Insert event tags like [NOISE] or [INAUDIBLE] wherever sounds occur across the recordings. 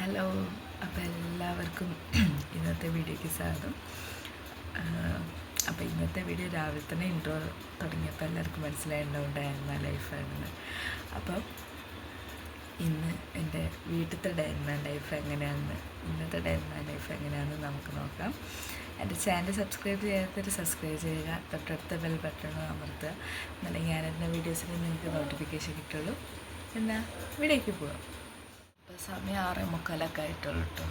Hello അപ്പോൾ എല്ലാവർക്കും [CLEARS THROAT] ഇന്നത്തെ വീഡിയോയ്ക്ക് സ്വാഗതം. അപ്പോൾ ഇന്നത്തെ വീഡിയോ രാവിലെ തന്നെ ഇൻട്രോ തുടങ്ങിയപ്പോൾ എല്ലാവർക്കും മനസ്സിലായിട്ടുണ്ടാവുണ്ടായിരുന്ന ലൈഫാണെന്ന്. അപ്പോൾ ഇന്ന് എന്റെ വീട്ടിലത്തെ ഡയറിമ ലൈഫ് എങ്ങനെയാണെന്ന് ഇന്നത്തെ ഡയറിമ ലൈഫ് എങ്ങനെയാണെന്ന് നമുക്ക് നോക്കാം. എന്റെ ചാനൽ സബ്സ്ക്രൈബ് ചെയ്യാത്തൊരു സബ്സ്ക്രൈബ് ചെയ്യുക തൊട്ടടുത്ത ബെൽ ബട്ടൺ അമർത്തുക. എന്നാലും ഞാനെന്ന വീഡിയോസിൽ നിങ്ങൾക്ക് നോട്ടിഫിക്കേഷൻ കിട്ടുള്ളൂ. എന്നാൽ വീഡിയോയ്ക്ക് പോവാം. സമയം ആറേ മുക്കാലൊക്കെ ആയിട്ടുള്ളൂ കേട്ടോ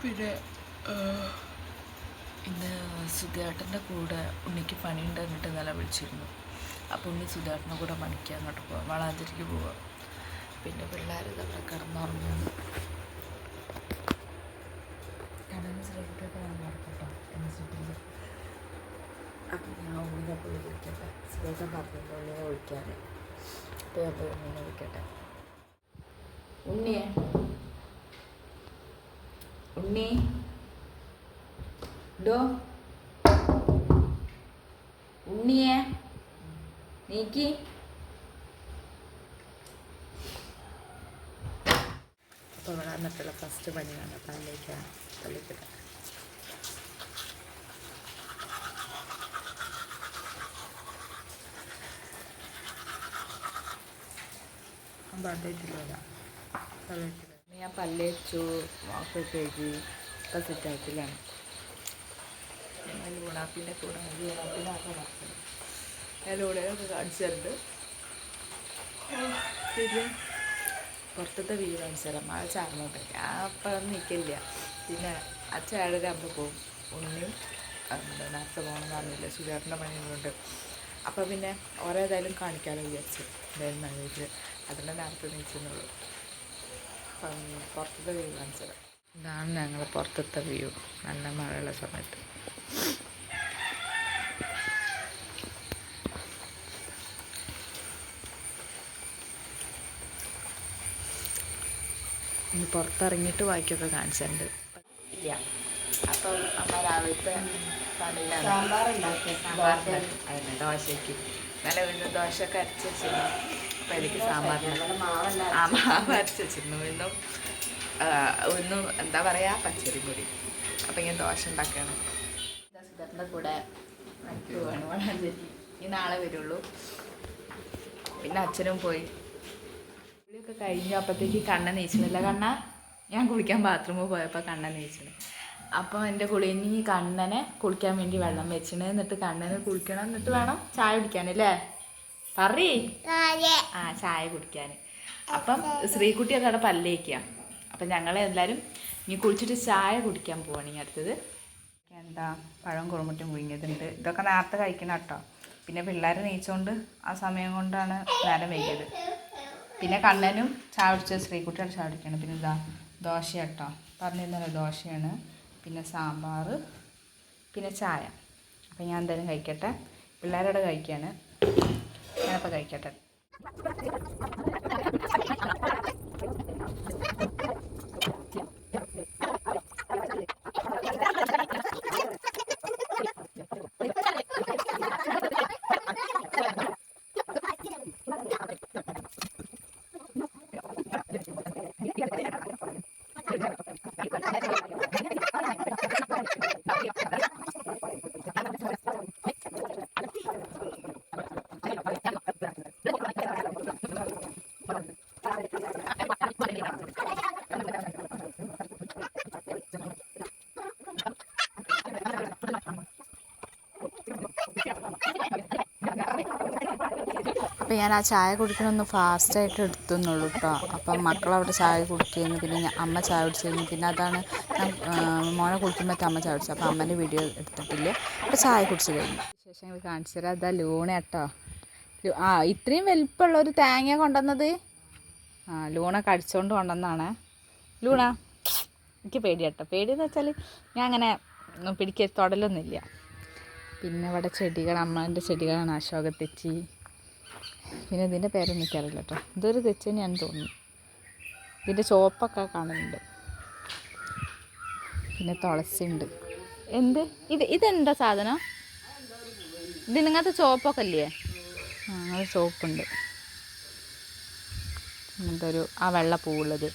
പിന്നെ ഇന്ന് സുധേട്ടന്റെ കൂടെ ഉണ്ണിക്ക് പണിയുണ്ട് എന്നിട്ട് ഇന്നലെ വിളിച്ചിരുന്നു. അപ്പോൾ ഉണ്ണി സുധേട്ടന്റെ കൂടെ പണിക്ക് അങ്ങോട്ട് പോവാം. വളാഞ്ചേരിക്ക് പോവാം. പിന്നെ പിള്ളേർ ഇതൊക്കെ കിടന്നുറങ്ങുന്നു. ഞാൻ ഉണ്ണിനെ പോയി വിളിക്കട്ടെ. സുഖം പറഞ്ഞില്ല ഉണ്ണിനെ വിളിക്കാൻ അപ്പോൾ ഞാൻ പോയി ഉണ്ണിനെ വിളിക്കട്ടെ. ഉണ്ണിയെ ഉണ്ണി ഡോ ഉണ്ണിയെ നീക്കി അപ്പോൾ ഇവിടെ വന്നിട്ടുള്ള ഫസ്റ്റ് പണിയാണ് പല്ലേക്കാണ് പല്ലിക്കട്ടെ പല്ലേറ്റില്ല പല്ലേറ്റില്ല ഞാൻ പല്ലേച്ചു ഒക്കെ ഒക്കെ സെറ്റാക്കില്ലാണ് ലൂണാപ്പിന്റെ കൂടെ ലൂണാപ്പിന്റെ നടക്കുന്നത് ഞാൻ ലൂണയൊക്കെ കാണിച്ചിട്ടുണ്ട്. പിന്നെ പുറത്തത്തെ വ്യൂ കാണിച്ചു തരാം മഴ ചാർന്നോട്ടെ ഞാൻ അപ്പം നിൽക്കില്ല. പിന്നെ അച്ഛൻ ഏഴരാകുമ്പോൾ പോകും. ഉണ്ണിയും എന്താ നേരത്തെ പോകണമെന്ന് പറഞ്ഞില്ല. സുധാറിന്റെ പണിയുണ്ട് അപ്പോൾ പിന്നെ ഓരോ ഏതായാലും കാണിക്കാമല്ലോ വിചാരിച്ചു. എന്തായാലും വീട്ടിൽ അതിന്റെ നേരത്തെ അപ്പം പുറത്തത്തെ വ്യൂ കാണിച്ചു തരാം ഇതാണ് ഞങ്ങൾ പുറത്തത്തെ വ്യൂ നല്ല മഴയുള്ള സമയത്ത്. ഇനി പുറത്തിറങ്ങിയിട്ട് ബാക്കിയൊക്കെ കാണിച്ചിട്ടുണ്ട്. ഇല്ല. അപ്പം അമ്മ രാവിലത്തെ പണിയിലാണ് സാമ്പാർ അതിന് ദോശയ്ക്ക്. നല്ല വീണ്ടും ദോശയൊക്കെ അരച്ച് വെച്ചിരുന്നു. അപ്പം എനിക്ക് സാമ്പാറിന് ആ മാവ് അരച്ച് വെച്ചിരുന്നു വീണ്ടും ഒന്നും എന്താ പറയുക പച്ചരി പൊടി. അപ്പം ഇങ്ങനെ ദോശ ഉണ്ടാക്കുകയാണ്. സുധറിന്റെ കൂടെ ഈ നാളെ വരുള്ളൂ. പിന്നെ അച്ഛനും പോയി. കുളിയൊക്കെ കഴിഞ്ഞു. അപ്പോഴത്തേക്ക് കണ്ണ നീച്ചണില്ല. കണ്ണ ഞാൻ കുളിക്കാൻ ബാത്റൂമിൽ പോയപ്പോൾ കണ്ണ നീച്ചണ്. അപ്പോൾ എന്റെ കുളിഞ്ഞി കണ്ണനെ കുളിക്കാൻ വേണ്ടി വെള്ളം വെച്ചിട്ട് എന്നിട്ട് കണ്ണനെ കുളിക്കണം. എന്നിട്ട് വേണം ചായ കുടിക്കാൻ അല്ലേ? പറയ് ആ ചായ കുടിക്കാൻ അപ്പം ശ്രീകുട്ടിയൊക്കെ അവിടെ പല്ലേക്കുക അപ്പം ഞങ്ങൾ എല്ലാവരും ഇനി കുളിച്ചിട്ട് ചായ കുടിക്കാൻ പോവാണ് ഇനി അടുത്തത്. എന്താ പഴം കുറുമുട്ടും കുഴിഞ്ഞതുണ്ട് ഇതൊക്കെ നേരത്തെ കഴിക്കണം കേട്ടോ. പിന്നെ പിള്ളേർ നീച്ചുകൊണ്ട് ആ സമയം കൊണ്ടാണ് നേരം വൈകിയത്. പിന്നെ കണ്ണനും ചായ കുടിച്ചത് ശ്രീകുട്ടിയുടെ ചായ കുടിക്കണം. പിന്നെ ഇതാ ദോശ കേട്ടോ. പറഞ്ഞിരുന്നല്ലോ ദോശയാണ്. പിന്നെ സാമ്പാർ പിന്നെ ചായ. അപ്പം ഞാൻ എന്തായാലും കഴിക്കട്ടെ. പിള്ളേരോട് കഴിക്കുകയാണ് ഞാനപ്പോൾ കഴിക്കട്ടെ. അപ്പോൾ ഞാൻ ആ ചായ കുടിക്കണമെന്ന് ഫാസ്റ്റായിട്ട് എടുത്തുന്നുള്ളൂ കേട്ടോ അപ്പം മക്കളവിടെ ചായ കുടിക്കുന്നു. പിന്നെ അമ്മ ചായ കുടിച്ചിരുന്നു. പിന്നെ അതാണ് മോനെ കുളിക്കുമ്പോഴത്തെ അമ്മ ചായ കുടിച്ചു. അപ്പോൾ അമ്മേന്റെ വീഡിയോ എടുത്തിട്ടില്ല. അപ്പോൾ ചായ കുടിച്ച് കഴിഞ്ഞു. ശേഷം കാണിച്ചു തരാം. അതാ ലൂണ കേട്ടോ ആ ഇത്രയും വലിപ്പമുള്ള ഒരു തേങ്ങ കൊണ്ടുവന്നത്? ആ ലൂണ കടിച്ചുകൊണ്ട് കൊണ്ടുവന്നാണ് ലൂണ എനിക്ക് പേടിയാട്ടോ പേടിയെന്ന് വെച്ചാൽ ഞാൻ അങ്ങനെ പിടിക്ക തൊടലൊന്നുമില്ല. പിന്നെ ഇവിടെ ചെടികൾ അമ്മേന്റെ ചെടികളാണ് അശോക തെച്ചി പിന്നെ ഇതിന്റെ പേരൊന്നും എനിക്കറിയില്ല കേട്ടോ. ഇതൊരു തെച്ചി ഞാൻ തോന്നുന്നു. ഇതിന്റെ ചോപ്പൊക്കെ കാണുന്നുണ്ട്. പിന്നെ തുളസിയുണ്ട്. എന്ത്? ഇത് ഇതെന്താ സാധനം? ഇത് നിങ്ങനത്തെ ചോപ്പൊക്കെ ഇല്ലേ? ആ അത് ചോപ്പുണ്ട് എന്തൊരു ഒരു ആ വെള്ള പൂവുള്ളത്.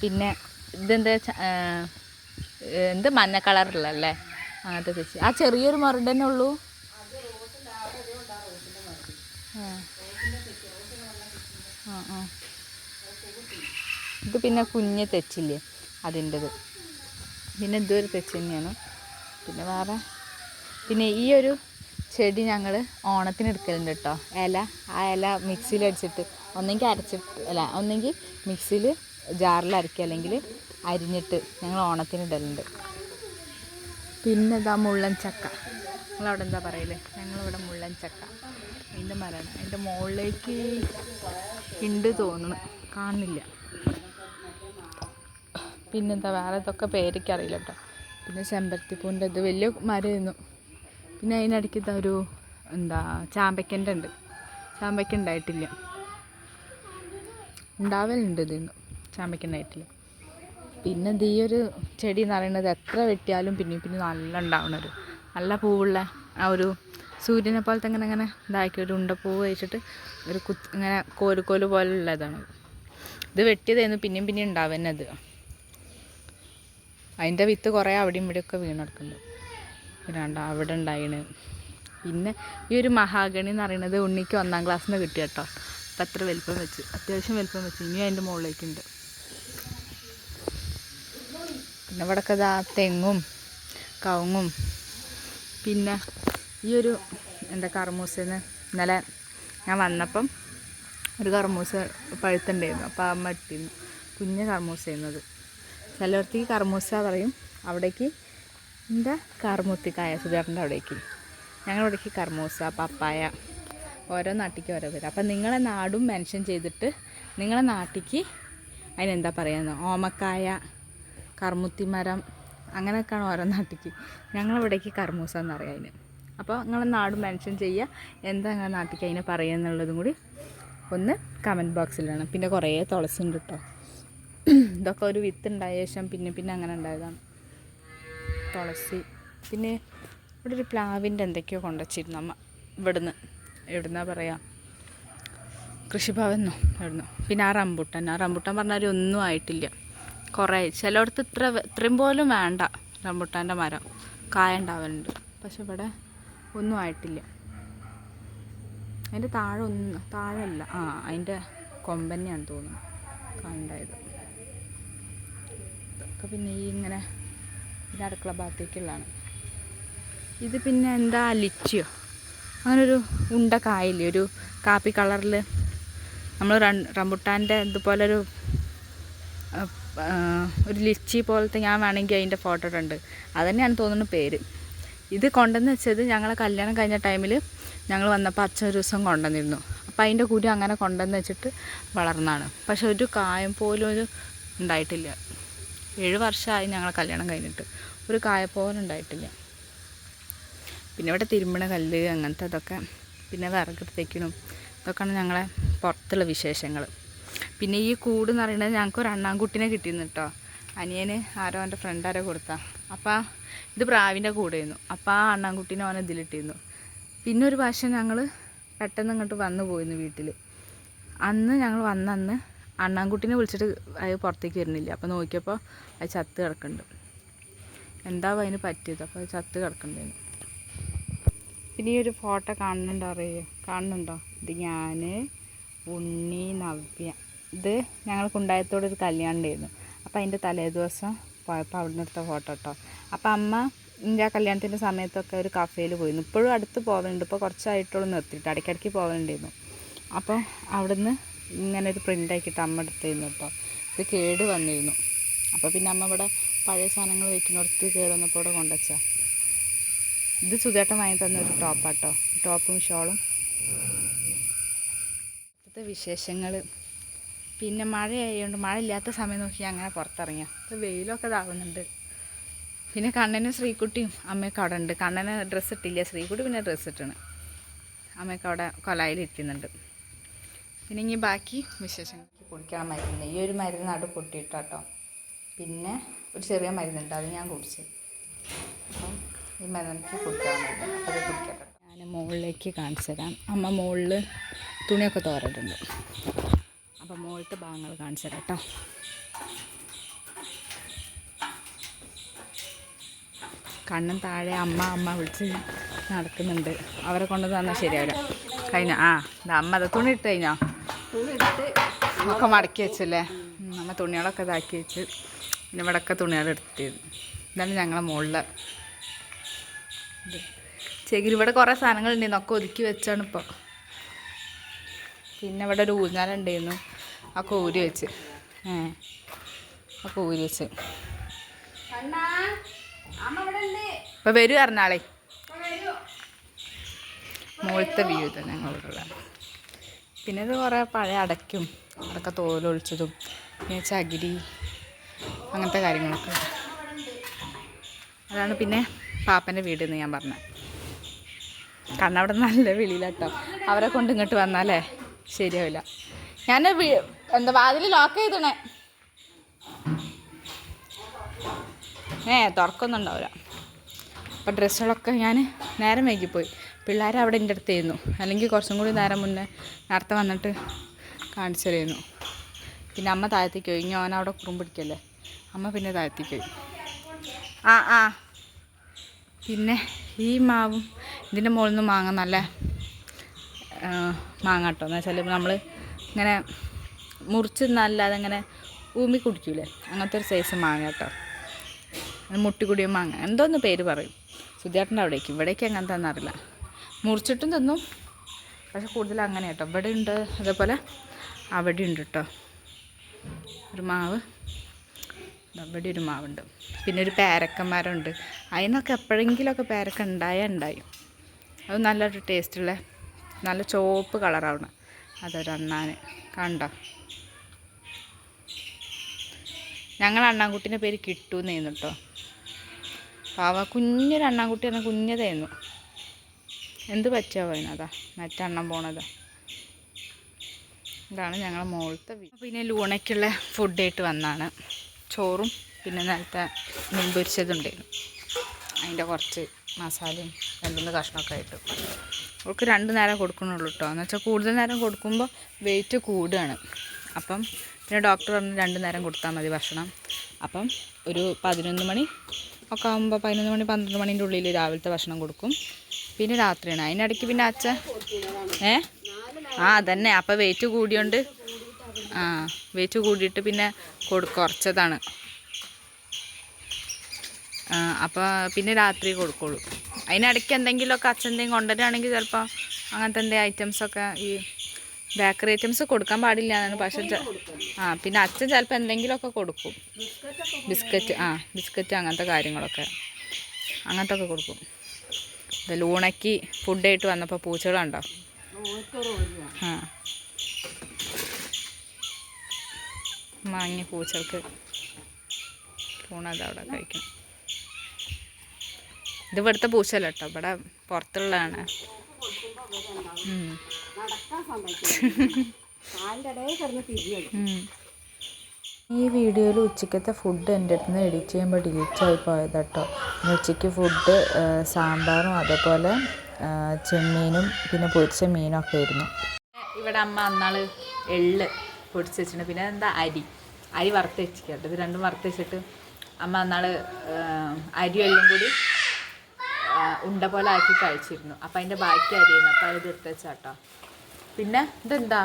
പിന്നെ ഇതെന്താ എന്ത് മഞ്ഞ കളറുള്ളല്ലേ അങ്ങനത്തെ തെച്ചി. ആ ചെറിയൊരു മുരട് ഉള്ളൂ ആ. ആ ആ ഇത് പിന്നെ കുഞ്ഞ് തെച്ചില്ലേ അതിന്റെത്. പിന്നെ ഇതൊരു തെച്ച് തന്നെയാണ്. പിന്നെ വേറെ പിന്നെ ഈ ഒരു ചെടി ഞങ്ങൾ ഓണത്തിന് എടുക്കലുണ്ട് കേട്ടോ. ഇല ആ ഇല മിക്സിയിൽ അടിച്ചിട്ട് ഒന്നെങ്കിൽ അരച്ചിട്ട് അല്ല ഒന്നെങ്കിൽ മിക്സിയിൽ ജാറിൽ അരക്കുക അല്ലെങ്കിൽ അരിഞ്ഞിട്ട് ഞങ്ങൾ ഓണത്തിന് ഇടലുണ്ട്. പിന്നെ ഇതാ മുള്ളൻ ചക്ക. നിങ്ങളവിടെ എന്താ പറയൽ? ഞങ്ങളിവിടെ മുള്ളൻ ചക്ക. അതിന്റെ മരമാണ്. അതിന്റെ മുകളിലേക്ക് ഉണ്ട് തോന്നുന്നു. കാണുന്നില്ല. പിന്നെന്താ വേറെ ഇതൊക്കെ പേരൊക്കെ അറിയില്ല കേട്ടോ പിന്നെ ചെമ്പരത്തിപ്പൂന്റെ ഇത് വലിയ മരമായിരുന്നു. പിന്നെ അതിനിടയ്ക്ക് ഇതാ ഒരു എന്താ ചാമ്പയ്ക്കന്റെ ഉണ്ട്. ചാമ്പയ്ക്ക ഉണ്ടായിട്ടില്ല. ഉണ്ടാവലുണ്ട് ഇതിന്ന്. ചാമ്പയ്ക്ക ഉണ്ടായിട്ടില്ല. പിന്നെ ഇത് ഈ ഒരു ചെടി എന്ന് പറയുന്നത് എത്ര വെട്ടിയാലും പിന്നെയും പിന്നെ നല്ല ഉണ്ടാവണൊരു നല്ല പൂവുള്ള ആ ഒരു സൂര്യനെ പോലത്തെ ഇങ്ങനെ ഇങ്ങനെ ഇതാക്കി ഒരു ഉണ്ടപ്പൂവ് വെച്ചിട്ട് ഒരു കുത്ത് ഇങ്ങനെ കോലുകോൽ പോലുള്ളതാണ്. ഇത് വെട്ടിയതായിരുന്നു പിന്നെയും പിന്നെയും ഉണ്ടാവുന്നത് അതിന്റെ വിത്ത് കുറേ അവിടെയും വീണ് കിടക്കുന്നുണ്ട് പിന്നെ അവിടെ ഉണ്ടായിന്. പിന്നെ ഈ ഒരു മഹാഗണി എന്ന് പറയുന്നത് ഉണ്ണിക്ക് ഒന്നാം ക്ലാസ്സിൽ നിന്ന് കിട്ടിയ കേട്ടോ. അപ്പം അത്ര വലിപ്പം വെച്ച്. അത്യാവശ്യം വലിപ്പം വെച്ച്. ഇനി അതിന്റെ മുകളിലേക്കുണ്ട്. പിന്നെ ഇവിടെയൊക്കെ ഇതാ തെങ്ങും കവുങ്ങും. പിന്നെ ഈ ഒരു എന്താ കർമൂസെന്ന് ഇന്നലെ ഞാൻ വന്നപ്പം ഒരു കർമൂസ പഴുത്തുണ്ടായിരുന്നു. അപ്പം അമ്മ ഇട്ടിരുന്നു. കുഞ്ഞ് കർമൂസ ചെയ്യുന്നത് ചിലയിടത്തേക്ക് കർമൂസ പറയും. അവിടേക്ക് എന്താ? കർമുത്തിക്കായ സുധാറിന്റെ അവിടേക്ക്. ഞങ്ങളവിടേക്ക് കർമൂസ പപ്പായ ഓരോ നാട്ടിക്ക് ഓരോ പേര്. അപ്പം നിങ്ങളെ നാടും മെൻഷൻ ചെയ്തിട്ട് നിങ്ങളെ നാട്ടിലേക്ക് അതിനെന്താ പറയുന്നത്? ഓമക്കായ കർമുത്തിമരം അങ്ങനെയൊക്കെയാണ് ഓരോ നാട്ടിലേക്ക് ഞങ്ങളിവിടേക്ക് കർമൂസ എന്നറിയാം അതിന്. അപ്പോൾ നിങ്ങളെ നാടും മെൻഷൻ ചെയ്യുക. എന്താ നിങ്ങളുടെ നാട്ടിലേക്ക് അതിനെ പറയുക എന്നുള്ളതും കൂടി ഒന്ന് കമന്റ് ബോക്സിൽ വേണം പിന്നെ കുറേ തുളസി ഉണ്ട് കേട്ടോ. ഇതൊക്കെ ഒരു വിത്ത് ഉണ്ടായ ശേഷം പിന്നെ പിന്നെ അങ്ങനെ ഉണ്ടായതാണ്. തുളസി. പിന്നെ ഇവിടെ ഒരു പ്ലാവിന്റെ എന്തൊക്കെയോ കൊണ്ടുവച്ചിരുന്നു അമ്മ. ഇവിടുന്ന്. എവിടുന്നാ പറയാ? കൃഷിഭവനോ എവിടുന്നോ? പിന്നെ ആ റംബുട്ടാൻ. ആ റംബുട്ടാൻ പറഞ്ഞാൽ ഒന്നും ആയിട്ടില്ല. കുറേ ചിലയിടത്ത് ഇത്ര ഇത്രയും പോലും വേണ്ട റംബുട്ടാന്റെ മരം. കായ ഉണ്ടാവലുണ്ട്. പക്ഷെ ഇവിടെ ഒന്നും ആയിട്ടില്ല. അതിന്റെ താഴെ ഒന്നും താഴെയല്ല. ആ അതിന്റെ കൊമ്പന്നെയാണ് തോന്നുന്നു. കായ ഉണ്ടായത്. ഇതൊക്കെ പിന്നെ ഈ ഇങ്ങനെ ഇത് അടുക്കള ഭാഗത്തേക്കുള്ളതാണ്. ഇത് പിന്നെ എന്താ ലിച്ചിയോ അങ്ങനൊരു ഉണ്ട കായില്ലേ ഒരു കാപ്പി കളറിൽ നമ്മൾ റംബുട്ടാന്റെ ഇതുപോലൊരു ഒരു ലിച്ചി പോലത്തെ ഞാൻ വേണമെങ്കിൽ അതിന്റെ ഫോട്ടോ ഇട്ടുണ്ട് അതുതന്നെയാണ് തോന്നുന്നു പേര്. ഇത് കൊണ്ടുവന്ന് വെച്ചത് ഞങ്ങളെ കല്യാണം കഴിഞ്ഞ ടൈമിൽ ഞങ്ങൾ വന്നപ്പോൾ അച്ഛൻ ഒരു ദിവസം കൊണ്ടുവന്നിരുന്നു. അപ്പം അതിന്റെ കുരു അങ്ങനെ കൊണ്ടുവന്ന് വെച്ചിട്ട് വളർന്നാണ് പക്ഷെ ഒരു കായം പോലും ഒരു ഉണ്ടായിട്ടില്ല. ഏഴ് വർഷമായി ഞങ്ങളെ കല്യാണം കഴിഞ്ഞിട്ട്. ഒരു കായ ഉണ്ടായിട്ടില്ല. പിന്നെ ഇവിടെ തിരുമ്പണ കല്ല് അങ്ങനത്തെ ഇതൊക്കെ പിന്നെ വിറകെടുത്തേക്കിനും ഇതൊക്കെയാണ് ഞങ്ങളെ പുറത്തുള്ള വിശേഷങ്ങൾ പിന്നെ ഈ കൂട് എന്ന് പറയുന്നത് ഞങ്ങൾക്ക് ഒരു അണ്ണാൻകുട്ടിനെ കിട്ടിയിരുന്നു കേട്ടോ. അനിയന് ആരോ എന്റെ ഫ്രണ്ട് ആരോ കൊടുത്താ. അപ്പോൾ ഇത് പ്രാവിന്റെ കൂടെയായിരുന്നു. അപ്പോൾ ആ അണ്ണാൻകുട്ടീനെ അവനെ ഇതിലിട്ടിരുന്നു. പിന്നെ ഒരു പ്രാവശ്യം ഞങ്ങൾ പെട്ടെന്ന് ഇങ്ങോട്ട് വന്നു പോയിരുന്നു വീട്ടിൽ അന്ന് ഞങ്ങൾ വന്നന്ന് അണ്ണാൻകുട്ടീനെ വിളിച്ചിട്ട് അത് പുറത്തേക്ക് വരുന്നില്ല. അപ്പോൾ നോക്കിയപ്പോൾ അത് ചത്ത് കിടക്കുന്നുണ്ട് എന്താവും അതിന് പറ്റിയത്? അപ്പോൾ അത് ചത്ത് കിടക്കുന്നുണ്ടായിരുന്നു പിന്നെ ഈ ഒരു ഫോട്ടോ കാണുന്നുണ്ടോ അറിയോ? കാണുന്നുണ്ടോ? ഇത് ഞാൻ ഉണ്ണി നവ്യ. ഇത് ഞങ്ങൾക്ക് ഉണ്ടായത്തോടെ ഒരു കല്യാണം ഉണ്ടായിരുന്നു. അപ്പോൾ അതിന്റെ തലേദിവസം പോയപ്പോൾ അവിടെ എടുത്ത ഫോട്ടോ കേട്ടോ അപ്പോൾ അമ്മ എന്റെ ആ കല്യാണത്തിന്റെ സമയത്തൊക്കെ ഒരു കഫേയിൽ പോയിരുന്നു. ഇപ്പോഴും അടുത്ത് പോവുന്നുണ്ട് ഇപ്പോൾ കുറച്ചായിട്ടുള്ളൂ നിർത്തിയിട്ട്. ഇടയ്ക്കിടയ്ക്ക് പോവുന്നുണ്ടായിരുന്നു അപ്പോൾ അവിടുന്ന് ഇങ്ങനെ ഒരു പ്രിന്റ് ആക്കിയിട്ട് അമ്മ എടുത്തിരുന്നു കേട്ടോ ഇത് കേട് വന്നിരുന്നു. അപ്പോൾ പിന്നെ അമ്മ ഇവിടെ പഴയ സാധനങ്ങൾ വയ്ക്കുന്നിടത്ത് കയറി വന്നപ്പോൾ ഇവിടെ കൊണ്ടുവച്ചാൽ ഇത് സുധേട്ടൻ വാങ്ങി തന്ന ഒരു ടോപ്പാട്ടോ ടോപ്പും ഷോളും. ഇപ്പോഴത്തെ വിശേഷങ്ങൾ പിന്നെ മഴയായതുകൊണ്ട് മഴ ഇല്ലാത്ത സമയം നോക്കി അങ്ങനെ പുറത്തിറങ്ങിയ. ഇപ്പോൾ വെയിലൊക്കെ ഇതാകുന്നുണ്ട് പിന്നെ കണ്ണനും ശ്രീക്കുട്ടിയും അമ്മയൊക്കെ അവിടെ ഉണ്ട്. കണ്ണന് ഡ്രസ്സ് ഇട്ടില്ല. ശ്രീക്കുട്ടി പിന്നെ ഡ്രസ്സ് ഇട്ടാണ്. അമ്മയൊക്കെ അവിടെ കൊലായിൽ ഇരിക്കുന്നുണ്ട്. പിന്നെ ഇനി ബാക്കി വിശേഷങ്ങൾ. കുടിക്കാൻ മരുന്ന്. ഈ ഒരു മരുന്ന് നടു പൊട്ടിയിട്ടോ പിന്നെ ഒരു ചെറിയ മരുന്നുണ്ട് അത് ഞാൻ കുടിച്ചു. അപ്പം ഈ മരുന്നെനിക്ക് കുടിക്കാൻ അത് കുടിക്കട്ടെ. ഞാൻ മുകളിലേക്ക് കാണിച്ചു തരാം. അമ്മ മുകളിൽ തുണിയൊക്കെ തോരട്ടുണ്ട് അപ്പോൾ മുകളിലത്തെ ഭാഗങ്ങൾ കാണിച്ചു തരാം കേട്ടോ. കണ്ണും താഴെ അമ്മ അമ്മ വിളിച്ച് നടക്കുന്നുണ്ട്. അവരെ കൊണ്ട് തന്നാൽ ശരിയാവില്ല. കഴിഞ്ഞ? ആ അമ്മ അത് തുണി ഇട്ട് കഴിഞ്ഞോ? ഒക്കെ മടക്കി വെച്ചല്ലേ? അമ്മ തുണികളൊക്കെ ഇതാക്കി വെച്ച്. പിന്നെ ഇവിടെയൊക്കെ തുണികൾ എടുത്തിരുന്നു. ഇതാണ് ഞങ്ങളെ മുകളിൽ ചെകിരി ഇവിടെ കുറേ സാധനങ്ങളുണ്ടായിരുന്നു ഒക്കെ ഒതുക്കി വെച്ചാണ് ഇപ്പോൾ പിന്നെ ഇവിടെ ഒരു ഊഞ്ഞാലുണ്ടായിരുന്നു ഒക്കെ ഊരി വെച്ച്. ഏ ഒക്കെ ഊരി വെച്ച്. ഇപ്പം വരും അറിഞ്ഞാളെ മുകളിലത്തെ വ്യൂ ഇത് ഞങ്ങളുടെ പിന്നെ ഇത് കുറേ പഴയ അടയ്ക്കും. അടക്ക തോലൊളിച്ചതും പിന്നെ ചകിരി. അങ്ങനത്തെ കാര്യങ്ങളൊക്കെ. അതാണ് പിന്നെ പാപ്പന്റെ വീട് എന്ന് ഞാൻ പറഞ്ഞത് കാരണം അവിടെ നല്ല വെളിയിലാട്ടോ. അവരെ കൊണ്ട് ഇങ്ങോട്ട് വന്നാലേ ശരിയാവില്ല. ഞാൻ എന്താ വാതിൽ ലോക്ക് ചെയ്തണേ ഏ തുറക്കൊന്നും ഉണ്ടാവില്ല. അപ്പം ഡ്രസ്സുകളൊക്കെ ഞാൻ നേരം വൈകിപ്പോയി. പിള്ളേർ അവിടെ എന്റെ അടുത്തായിരുന്നു അല്ലെങ്കിൽ കുറച്ചും കൂടി നേരം മുന്നേ നേരത്തെ വന്നിട്ട് കാണിച്ചു തരുന്നു പിന്നെ അമ്മ താഴത്തേക്ക് പോയി. ഞാൻ അവിടെ കുറും പിടിക്കല്ലേ? അമ്മ പിന്നെ താഴ്ത്തിപ്പോയി. പോയി ആ ആ. പിന്നെ ഈ മാവും ഇതിന്റെ മുകളിൽ നിന്ന് മാങ്ങ നല്ല മാങ്ങാട്ടോ എന്ന് വെച്ചാൽ നമ്മൾ ഇങ്ങനെ മുറിച്ച് നല്ലാതെ ഇങ്ങനെ ഊമി കുടിക്കൂലേ? അങ്ങനത്തെ ഒരു സൈസ് മാങ്ങ കേട്ടോ മുട്ടിക്കുടിയ മാങ്ങ. എന്തോന്ന് പേര് പറയും? സുധിയാട്ടന്റെ അവിടേക്ക്. ഇവിടേക്ക് അങ്ങനത്തെ അറിയില്ല. മുറിച്ചിട്ടും തിന്നും. പക്ഷെ കൂടുതൽ അങ്ങനെ കേട്ടോ ഇവിടെ ഉണ്ട് അതേപോലെ അവിടെ ഉണ്ട് കേട്ടോ ഒരു മാവ്. ഇവിടെ ഒരു മാവുണ്ട്. പിന്നെ ഒരു പേരക്കന്മാരുണ്ട് അതിനൊക്കെ എപ്പോഴെങ്കിലുമൊക്കെ പേരക്ക ഉണ്ടായാൽ ഉണ്ടായി. അത് നല്ലൊരു ടേസ്റ്റുള്ള നല്ല ചുവപ്പ് കളറാവണം. അതൊരു കണ്ടോ? ഞങ്ങൾ അണ്ണാൻകുട്ടീന്റെ പേര് കിട്ടൂന്നായിരുന്നു കേട്ടോ. പാവ കുഞ്ഞൊരു അണ്ണാൻകുട്ടി എന്ന കുഞ്ഞതായിരുന്നു. എന്ത് പറ്റാവോ അതിനതാ മറ്റണ്ണം പോണതാ. ഇതാണ് ഞങ്ങളുടെ മുകളിലത്തെ വീട് പിന്നെ ലൂണയ്ക്കുള്ള ഫുഡായിട്ട് വന്നാണ്. ചോറും പിന്നെ നേരത്തെ മീൻ പൊരിച്ചതുണ്ടായിരുന്നു അതിന്റെ കുറച്ച് മസാലയും രണ്ടുമൂന്ന് കഷ്ണമൊക്കെ ആയിട്ട്. അവൾക്ക് രണ്ട് നേരം കൊടുക്കണുള്ളൂ കേട്ടോ എന്ന് വെച്ചാൽ കൂടുതൽ നേരം കൊടുക്കുമ്പോൾ വെയിറ്റ് കൂടുകയാണ് അപ്പം പിന്നെ ഡോക്ടർ പറഞ്ഞു രണ്ട് നേരം കൊടുത്താൽ മതി ഭക്ഷണം. അപ്പം ഒരു പതിനൊന്ന് മണി ഒക്കെ ആകുമ്പോൾ പതിനൊന്ന് മണി പന്ത്രണ്ട് മണീന്റെ ഉള്ളിൽ രാവിലത്തെ ഭക്ഷണം കൊടുക്കും. പിന്നെ രാത്രിയാണ്. അതിനിടയ്ക്ക് പിന്നെ അച്ഛൻ ഏ? ആ അതന്നെ. അപ്പം വെയിറ്റ് കൂടിയോണ്ട് ആ. വെയിറ്റ് കൂടിയിട്ട് പിന്നെ കൊടു കുറച്ചതാണ്. അപ്പോൾ പിന്നെ രാത്രി കൊടുക്കുള്ളൂ. അതിനിടയ്ക്ക് എന്തെങ്കിലുമൊക്കെ അച്ഛൻ എന്തെങ്കിലും കൊണ്ടുവരികയാണെങ്കിൽ ചിലപ്പോൾ അങ്ങനത്തെ എന്തെങ്കിലും ഐറ്റംസൊക്കെ ഈ ബേക്കറി ഐറ്റംസ് കൊടുക്കാൻ പാടില്ല എന്നാണ്. പക്ഷെ ആ പിന്നെ അച്ഛൻ ചിലപ്പോൾ എന്തെങ്കിലുമൊക്കെ കൊടുക്കും. ബിസ്ക്കറ്റ് ആ ബിസ്ക്കറ്റ് അങ്ങനത്തെ കാര്യങ്ങളൊക്കെ. അങ്ങനത്തെ ഒക്കെ കൊടുക്കും. ഇത് ലൂണയ്ക്ക് ഫുഡായിട്ട് വന്നപ്പോൾ പൂച്ചകളുണ്ടോ? ആ. വാങ്ങിയ പൂച്ചകൾക്ക് ലൂണത് അവിടെ കഴിക്കും. ഇത് ഇവിടുത്തെ പൂച്ചല്ല കേട്ടോ ഇവിടെ പുറത്തുള്ളതാണ്. ഈ വീഡിയോയിൽ ഉച്ചക്കത്തെ ഫുഡ് എന്റെ അടുത്ത് നിന്ന് എഡിറ്റ് ചെയ്യുമ്പോൾ ഡിലീറ്റ് ആയി പോയത് കേട്ടോ. ഉച്ചയ്ക്ക് ഫുഡ് സാമ്പാറും അതേപോലെ ചെമ്മീനും പിന്നെ പൊരിച്ച മീനും ഒക്കെ ആയിരുന്നു. ഇവിടെ അമ്മ അന്നാൾ എള്ള് പൊടിച്ച് വെച്ചിട്ടുണ്ട്. പിന്നെ എന്താ അരി? അരി വറുത്ത് വെച്ചിട്ട് ഇത് രണ്ടും വറുത്ത് വെച്ചിട്ട് അമ്മ അന്നാൾ അരി എല്ലാം കൂടി ഉണ്ട പോലെ ആക്കി കഴിച്ചിരുന്നു. അപ്പം അതിന്റെ ബാക്കി അരിയായിരുന്നു അപ്പം അത് എടുത്ത് വെച്ചാട്ടോ പിന്നെ ഇതെന്താ?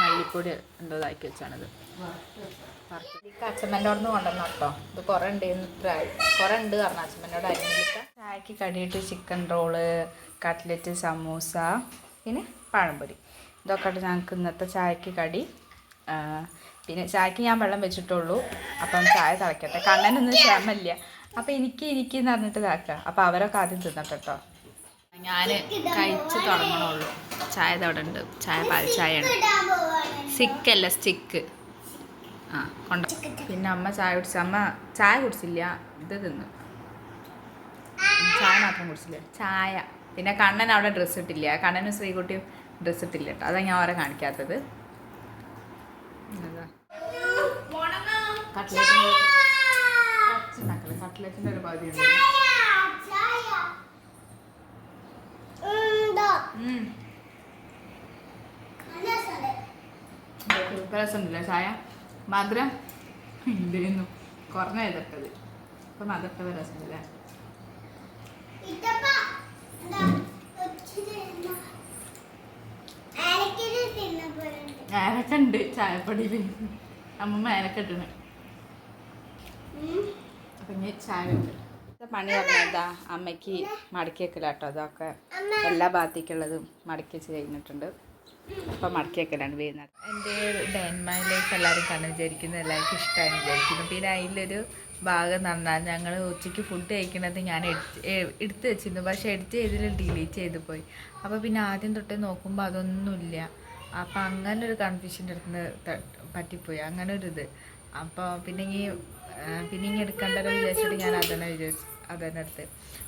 മല്ലിപ്പൊടി എന്തോ ഇതാക്കി വെച്ചാണിത്. അച്ഛമ്മന്റെ അവിടെ നിന്ന് കൊണ്ടുവന്നു കേട്ടോ. ഇത് കുറേ ഉണ്ട് കുറേ ഉണ്ട് കാരണം അച്ഛമ്മനോട് അരിഞ്ഞിട്ട് ചായക്ക് കടിയിട്ട് ചിക്കൻ റോൾ കട്ട്ലറ്റ് സമൂസ പിന്നെ പഴംപൊരി. ഇതൊക്കെ ഞങ്ങൾക്ക് ഇന്നത്തെ ചായക്ക് കടി പിന്നെ ചായക്ക് ഞാൻ വെള്ളം വെച്ചിട്ടുള്ളൂ. അപ്പം ചായ തിളയ്ക്കട്ടെ കണ്ണനൊന്നും ക്ഷമല്ല അപ്പം എനിക്ക് എനിക്ക് എന്ന് പറഞ്ഞിട്ട് ഇതാക്കുക അപ്പം അവരൊക്കെ ആദ്യം തിന്നട്ടെ ഞാൻ കഴിച്ച് തുടങ്ങണുള്ളൂ. ചായ അവിടെ ഉണ്ട്. ചായ പാൽ ചായയാണ്. സ്റ്റിക്കല്ല സ്റ്റിക്ക് ആ കൊണ്ട പിന്നെ അമ്മ ചായ കുടിച്ച അമ്മ ചായ കുടിച്ചില്ല. ഇത് തിന്നു. ചായ മാത്രം കുടിച്ചില്ല. ചായ. പിന്നെ കണ്ണൻ അവിടെ ഡ്രസ്സ് ഇട്ടില്ല. കണ്ണനും ശ്രീകുട്ടിയും ഡ്രസ്സ് ഇട്ടില്ല കേട്ടോ. അതാണ് ഞാൻ അവരെ കാണിക്കാത്തത്. കട്ട്ലേറ്റിന്റെ ഒരു ഉം. രസമുണ്ടല്ലേ ചായ? മധുരം? ഉണ്ടായിരുന്നു കുറഞ്ഞ ഇതൊക്കെ അപ്പം മധുരത്തെ രസമില്ല ഇതപ്പ എന്താ ഒച്ചിരി എന്താ ആരക്കിത് തിന്ന ഏലക്ക ഉണ്ട് ചായപ്പൊടിയിൽ അമ്മമ്മ ഏലക്ക ഇട്ടണ് അപ്പം ഇനി ചായ പണി പറഞ്ഞതാ അമ്മയ്ക്ക് മടക്കി വെക്കല കേട്ടോ അതൊക്കെ എല്ലാ ഭാഗത്തേക്കുള്ളതും മടക്കി വെച്ച് കഴിഞ്ഞിട്ടുണ്ട്. അപ്പം മടക്കി വെക്കലാണ് വീഴുന്നത് എന്റെ ഡെൻമൈ ലൈഫ് എല്ലാവരും കണ്ടു വിചാരിക്കുന്നു. എല്ലാവർക്കും ഇഷ്ടമായി വിചാരിക്കുന്നു. പിന്നെ അതിലൊരു ഭാഗം നന്നാൽ ഞങ്ങൾ ഉച്ചയ്ക്ക് ഫുഡ് കഴിക്കണത് ഞാൻ എടുത്ത് വെച്ചിരുന്നു. പക്ഷേ എഡിറ്റ് ചെയ്തിൽ ഡിലീറ്റ് ചെയ്ത് പോയി. അപ്പോൾ പിന്നെ ആദ്യം തൊട്ട് നോക്കുമ്പോൾ അതൊന്നുമില്ല. അപ്പം അങ്ങനെ ഒരു കൺഫ്യൂഷന്റെ അടുത്ത് പറ്റിപ്പോയി. അങ്ങനെ ഒരു ഇത് അപ്പോൾ പിന്നെ ഈ പിന്നെ ഇങ്ങനെ എടുക്കണ്ടല്ലോ വിചാരിച്ചിട്ട് ഞാൻ അതന്നെ വിചാരിച്ചു അതന്നെ എടുത്ത്.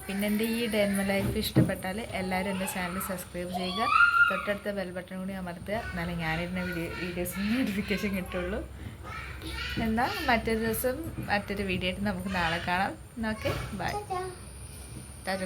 പിന്നെ എന്റെ ഈ ഡെൻമ ലൈഫ് ഇഷ്ടപ്പെട്ടാൽ എല്ലാവരും എന്റെ ചാനൽ സബ്സ്ക്രൈബ് ചെയ്യുക. തൊട്ടടുത്ത ബെൽ ബട്ടൺ കൂടി അമർത്തുക. എന്നാലേ ഞാനിരുന്ന വീഡിയോ വീഡിയോസിന് നോട്ടിഫിക്കേഷൻ കിട്ടുള്ളൂ. എന്നാൽ മറ്റൊരു ദിവസം മറ്റൊരു വീഡിയോ ആയിട്ട് നമുക്ക് നാളെ കാണാം. Okay bye tata.